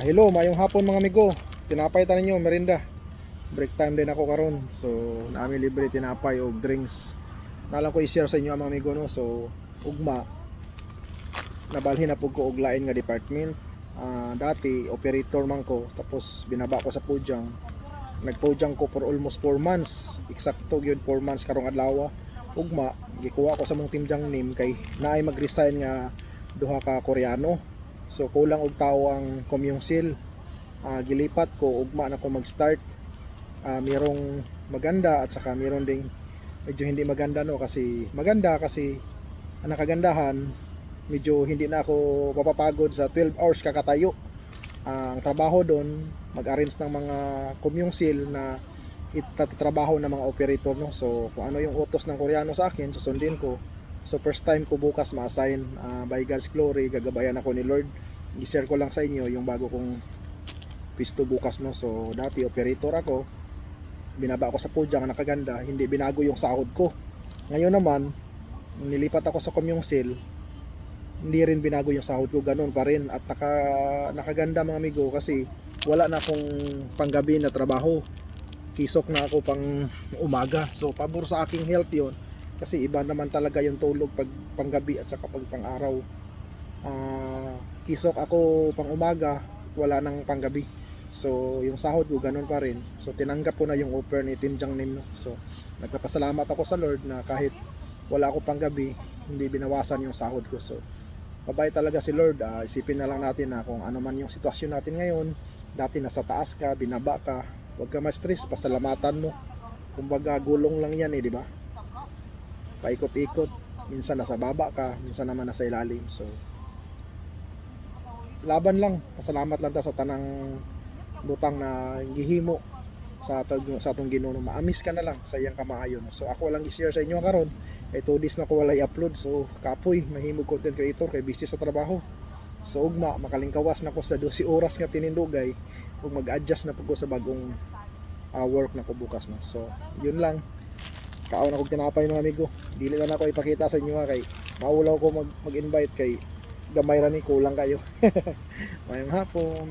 Ah, hello, mayong hapon mga amigo. Tinapay ta ninyo, merinda. Break time din ako karon. So, naami libre tinapay o drinks. Nalang ko i-share sa inyo mga amigo no. So, ugma nabalhin na pug ko og lain nga department. Ah, dati operator man ko tapos binaba ko sa Pujang. Nagpujang ko for almost 4 months. Eksakto gyud 4 months karong adlaw. Ugma gikuha ko sa mong timjang name kay naay mag-resign nga duha ka Koreano. So kulang og tao ang komyungsil. Ah, gilipat ko ugma na ko mag-start. Ah, merong maganda at saka meron ding medyo hindi maganda no kasi maganda kasi ang nakagandahan medyo hindi na ako papapagod sa 12 hours kakatayo. Ah, ang trabaho doon mag-arrange ng mga komyungsil na itatrabaho ng mga operator no. So kung ano yung utos ng Koreano sa akin, susundin ko. So first time ko bukas ma-assign ah, by God's glory, gagabayan ako ni Lord. I-share ko lang sa inyo yung bago kong pisto bukas no. So dati operator ako. Binaba ako sa pudyang nakaganda, hindi binago yung sahod ko. Ngayon naman, nilipat ako sa Komyungsil, hindi rin binago yung sahod ko, ganun pa rin. At naka, nakaganda mga amigo kasi wala na akong panggabi na trabaho. Kisok na ako pang umaga. So pabor sa aking health yon kasi iba naman talaga yung tulog pag panggabi at saka pag pang-araw. Ah, kisok ako pang umaga, wala nang panggabi. So, yung sahod ko ganun pa rin. So, tinanggap ko na yung offer ni Tim Jang Nim. So, nagpapasalamat ako sa Lord na kahit wala ako panggabi, hindi binawasan yung sahod ko. So, mabait talaga si Lord. Ah, isipin na lang natin na kung ano man yung sitwasyon natin ngayon, dati nasa taas ka, binaba ka, huwag ka ma-stress, pasalamatan mo. Kumbaga, gulong lang yan eh, di ba? Paikot-ikot. Minsan nasa baba ka, minsan naman nasa ilalim. So, laban lang. Pasalamat lang ta sa tanang butang na gihimo sa atong sa atong Ginoo maamis ka na lang sa iyang kamaayo no? so ako lang i-share sa inyo karon kay two days na ko wala i-upload so kapoy mahimog content creator kay busy sa trabaho so ugma makalingkawas na ko sa 12 oras nga tinindugay ug mag-adjust na pud ko sa bagong ah, work na ko bukas no so yun lang kaon ako tinapay mga amigo. Dili na ako ipakita sa inyo kay maulaw ko mag mag-invite kay gamay ni kulang kayo. Mayang hapon